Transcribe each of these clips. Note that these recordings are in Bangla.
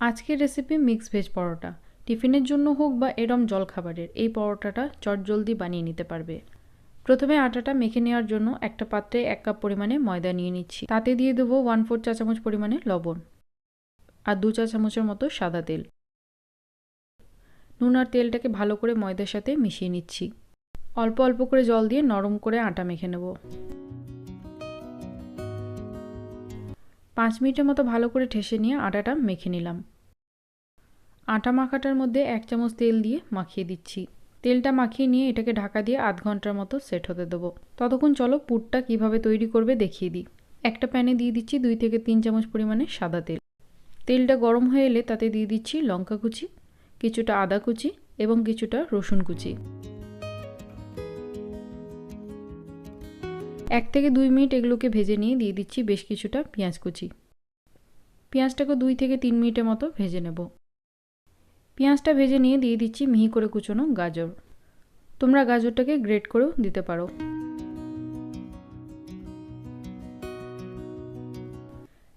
আজকের রেসিপি মিক্স ভেজ পরোটা। টিফিনের জন্য হোক বা এরম জলখাবারের, এই পরোটাটা চটজলদি বানিয়ে নিতে পারবে। প্রথমে আটাটা মেখে নেওয়ার জন্য একটা পাত্রে এক কাপ পরিমাণে ময়দা নিয়ে নিচ্ছি। তাতে দিয়ে দেবো ওয়ান ফোর চা চামচ পরিমাণে লবণ আর দু চা চামচের মতো সাদা তেল। নুন আর তেলটাকে ভালো করে ময়দার সাথে মিশিয়ে নিচ্ছি। অল্প অল্প করে জল দিয়ে নরম করে আটা মেখে নেব। পাঁচ মিনিটের মতো ভালো করে ঠেসে নিয়ে আটাটা মেখে নিলাম। আটা মাখাটার মধ্যে এক চামচ তেল দিয়ে মাখিয়ে দিচ্ছি। তেলটা মাখিয়ে নিয়ে এটাকে ঢাকা দিয়ে আধ ঘণ্টার মতো সেট হতে দেবো। ততক্ষণ চলো পুরটা কীভাবে তৈরি করবে দেখিয়ে দিই। একটা প্যানে দিয়ে দিচ্ছি দুই থেকে তিন চামচ পরিমাণে সাদা তেল। তেলটা গরম হয়ে এলে তাতে দিয়ে দিচ্ছি লঙ্কা কুচি, কিছুটা আদা কুচি এবং কিছুটা রসুন কুচি। এক থেকে দুই মিনিট এগুলোকে ভেজে নিয়ে দিয়ে দিচ্ছি বেশ কিছুটা পেঁয়াজ কুচি। পেঁয়াজটাকে দুই থেকে তিন মিনিটের মতো ভেজে নেব। পেঁয়াজটা ভেজে নিয়ে দিয়ে দিচ্ছি মিহি করে কুচোনো গাজর। তোমরা গাজরটাকে গ্রেট করেও দিতে পারো।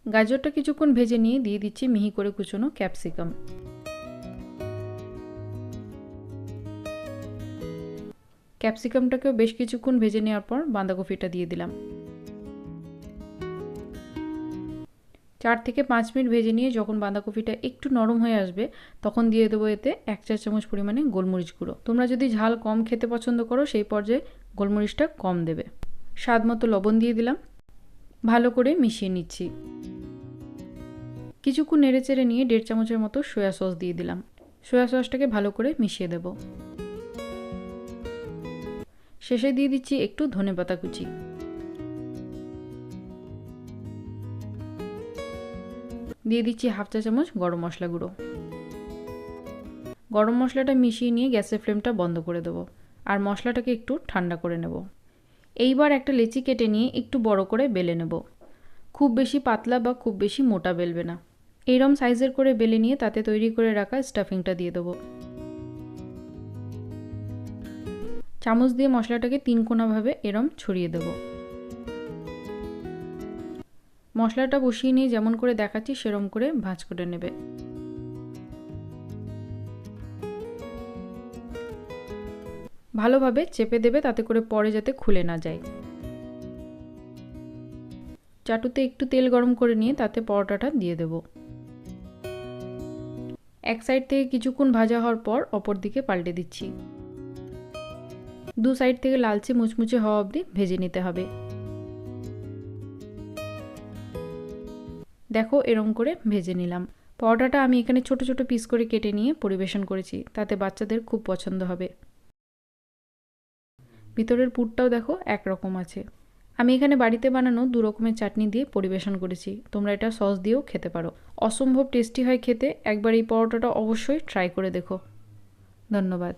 গাজরটা কিছুক্ষণ ভেজে নিয়ে দিয়ে দিচ্ছি মিহি করে কুচোনো ক্যাপসিকাম। ক্যাপসিকামটাকেও বেশ কিছুক্ষণ ভেজে নেওয়ার পর বাঁধাকপিটা দিয়ে দিলাম। চার থেকে পাঁচ মিনিট ভেজে নিয়ে যখন বাঁধাকপিটা একটু নরম হয়ে আসবে, তখন দিয়ে দেবো এতে এক চা চামচ পরিমাণে গোলমরিচ গুঁড়ো। তোমরা যদি ঝাল কম খেতে পছন্দ করো, সেই পর্যায়ে গোলমরিচটা কম দেবে। স্বাদ মতো লবণ দিয়ে দিলাম। ভালো করে মিশিয়ে নিচ্ছি। কিছুক্ষণ নেড়ে চেড়ে নিয়ে দেড় চামচের মতো সয়া সস দিয়ে দিলাম। সয়া সসটাকে ভালো করে মিশিয়ে দেব। শেষে দিয়ে দিচ্ছি একটু ধনে পাতা কুচি। দিয়ে দিচ্ছি হাফ চা চামচ গরম মশলা গুঁড়ো। গরম মশলাটা মিশিয়ে নিয়ে গ্যাসের ফ্লেমটা বন্ধ করে দেবো আর মশলাটাকে একটু ঠান্ডা করে নেব। এইবার একটা লেচি কেটে নিয়ে একটু বড় করে বেলে নেব। খুব বেশি পাতলা বা খুব বেশি মোটা বেলবে না। এইরম সাইজের করে বেলে নিয়ে তাতে তৈরি করে রাখা স্টাফিংটা দিয়ে দেবো। চামচ দিয়ে মশলাটাকে তিন কোনাভাবে এরম ছড়িয়ে দেব। মশলাটা বসিয়ে নিয়ে যেমন করে দেখাচ্ছি, সেরম করে ভাঁজ করে নেবে। ভালোভাবে চেপে দেবে তাতে করে পরে যাতে খুলে না যায়। চাটুতে একটু তেল গরম করে নিয়ে তাতে পরোটাটা দিয়ে দেব। এক সাইড থেকে কিছুক্ষণ ভাজা হওয়ার পর অপর দিকে পাল্টে দিচ্ছি। দু সাইড থেকে লালচে মুচমুচে হওয়া অবধি ভেজে নিতে হবে। দেখো এরম করে ভেজে নিলাম। পরোটাটা আমি এখানে ছোট ছোট পিস করে কেটে নিয়ে পরিবেশন করেছি, তাতে বাচ্চাদের খুব পছন্দ হবে। ভিতরের পুরটাও দেখো একরকম আছে। আমি এখানে বাড়িতে বানানো দু রকমের চাটনি দিয়ে পরিবেশন করেছি, তোমরা এটা সস দিয়েও খেতে পারো। অসম্ভব টেস্টি হয় খেতে, একবার এই পরোটাটা অবশ্যই ট্রাই করে দেখো। ধন্যবাদ।